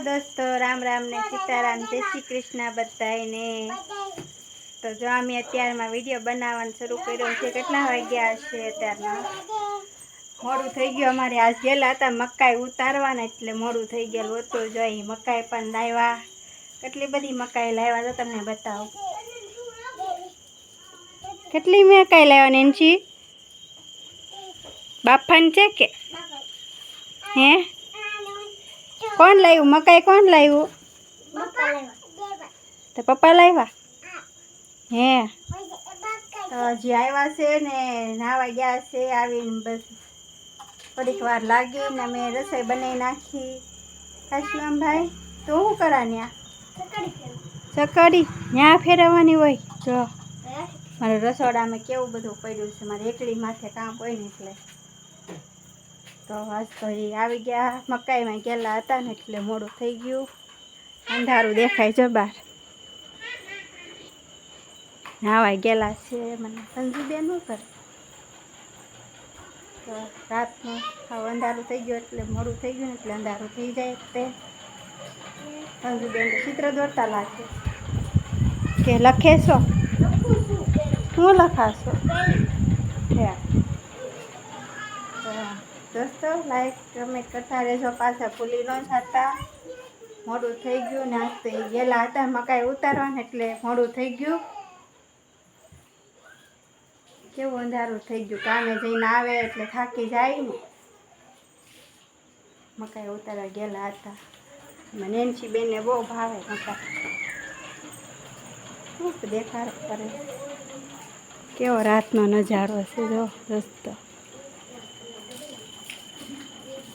દોસ્તો, રામ રામ ને સીતારામ. જય શ્રી કૃષ્ણ બધાને તો જો અમે અત્યારમાં વીડિયો બનાવવાનું શરૂ કર્યો છે, કેટલા વાગ્યા હશે અત્યારમાં? મોડું થઈ ગયું અમારે. આજ ગયેલા હતા મકાઈ ઉતારવાના, એટલે મોડું થઈ ગયેલું હતું. જો મકાઈ પણ લાવ્યા. કેટલી બધી મકાઈ લાવ્યા તો તમને બતાવું. કેટલી મકાઈ લાવ્યા નેન્સી બાફાની છે કે? હે? કોણ લાવ્યું? મકાઈ કોણ લાવ્યું? તો પપ્પા લાવ્યા? હે. તો હજી આવ્યા છે ને નાવા ગયા છે આવીને બસ થોડીક વાર લાગી ને મેં રસોઈ બનાવી નાખી. કાશીરામભાઈ તો શું કરા ન્યા? ચકડી ન્યા ફેરવવાની હોય? જો. મારા રસોડામાં કેવું બધું પડ્યું છે? મારે એકલી માથે કામ હોય ને એટલે. તો આજ તો એ આવી ગયા. મકાઈમાં ગયેલા હતા ને એટલે મોડું થઈ ગયું. અંધારું દેખાય છે બહાર. નાવા ગયેલા છે. મને સંજુબેન શું કરે તો રાતનું હાવ અંધારું થઈ ગયું એટલે મોડું થઈ ગયું એટલે અંધારું થઈ જાય તે. સંજુબેન ચિત્ર દોરતા લાગે. કે લખે છો? શું લખાશો? હે. દોસ્તો લાઈક કમેન્ટ કરતા રહેજો પાછા ભૂલી ન જતા. મોડું થઈ ગયું ને આજ તો ગયેલા હતા મકાઈ ઉતારવાને એટલે મોડું થઈ ગયું. કેવું અંધારું થઈ ગયું, કામે જઈને આવે એટલે થાકી જાય. ને મકાઈ ઉતારવા ગયેલા હતા. મને એનસી બેનને બહુ ભાવે મકાઈ શું દેખાડ કરે? કેવો રાતનો નજારો છે, જો રસ્તો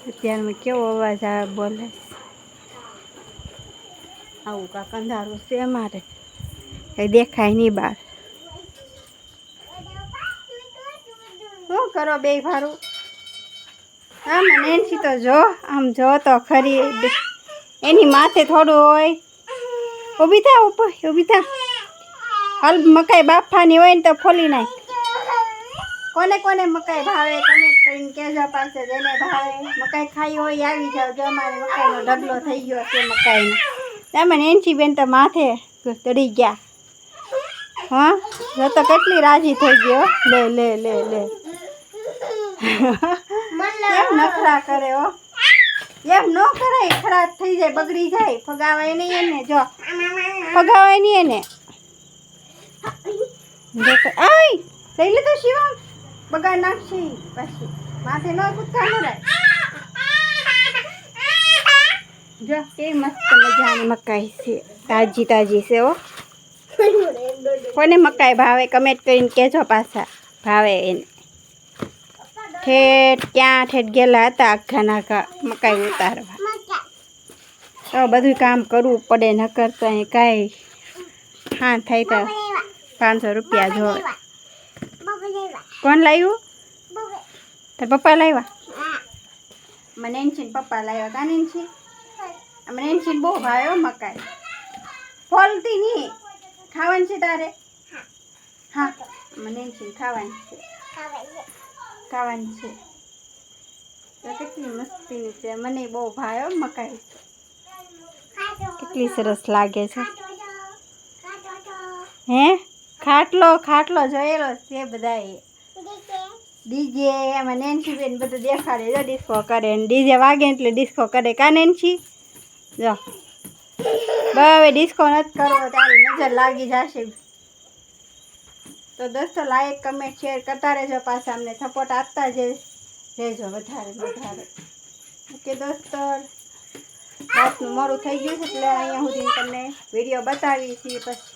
અત્યારમાં કેવો અવાજ આવે બોલે? આવું કાંક અંધારું છે અમારે. કંઈ દેખાય નહીં બહાર શું કરો બે ભારું? હા મને એનથી તો જો આમ જો તો ખરી. એની માથે થોડું હોય. ઊભી થા ઊભી થા. હાલ મકાઈ બાફાની હોય ને તો ફોલી નાખ. કોને કોને મકાઈ ભાવે? કરીને કેજો પાસે જેને ભાવે. મકાઈ ખાઈ હોય આવી જાવ. જો અમારે મકાઈનો ઢગલો થઈ ગયો છે મકાઈનો. તમે એનસી બેન તો માથે ચડી ગયા. હા? જો તો કેટલી રાજી થઈ ગયો લે લે લે લે. કેમ નખરા કરે હો? એમ ન કરાય ખરાબ થઈ જાય, બગડી જાય. ફગાવાય નહીં એને, જો. ફગાવાય નહીં એને. લીધું આય! લઈ લે શિવમ? બગાડ નાખશે પછી. માથે ન કૂદકા મરાય જો કેવી મસ્ત મજાની મકાઈ છે. તાજી તાજી છે ઓ કોને મકાઈ ભાવે? કમેન્ટ કરીને કહેજો પાછા. ભાવે એને. ઠેઠ ક્યાં ઠેઠ ગયેલા હતા આખા નાખા મકાઈ ઉતારવા. તો બધું કામ કરવું પડે ન કરતા અહીં કાંઈ હા, થાય તો પાંચસો રૂપિયા જોવે કોણ લાવ્યું તાર પપ્પા લાવ્યા મને એનથી પપ્પા લાવ્યા કાને એનથી મને એનથી બહુ ભાવ્યો મકાઈ. ફોલતી નહીં ખાવાની છે તારે? હા. મને એનથી ખાવાની છે. ખાવાની છે. તો કેટલી મસ્તીની છે. મને બહુ ભાવ્યો મકાઈ. કેટલી સરસ લાગે છે. હે? ખાટલો ખાટલો જોયેલો છે બધાએ. ડીજે, એમાં નેન્સી બેન બધું દેખાડે જો ડિસ્કો કરે ડીજે વાગે એટલે ડિસ્કો કરે કા નેન્સી? જો. હવે ડિસ્કો નથી કરવો, તારી નજર લાગી જશે. તો દોસ્તો લાઈક કમેન્ટ શેર કરતા રહેજો પાછા અમને. સપોર્ટ આપતા જ રહેજો વધારે વધારે. ઓકે દોસ્તો. રાતનું મોડું થઈ ગયું છે એટલે અહીંયા સુધી તમને વીડિયો બતાવી છીએ પછી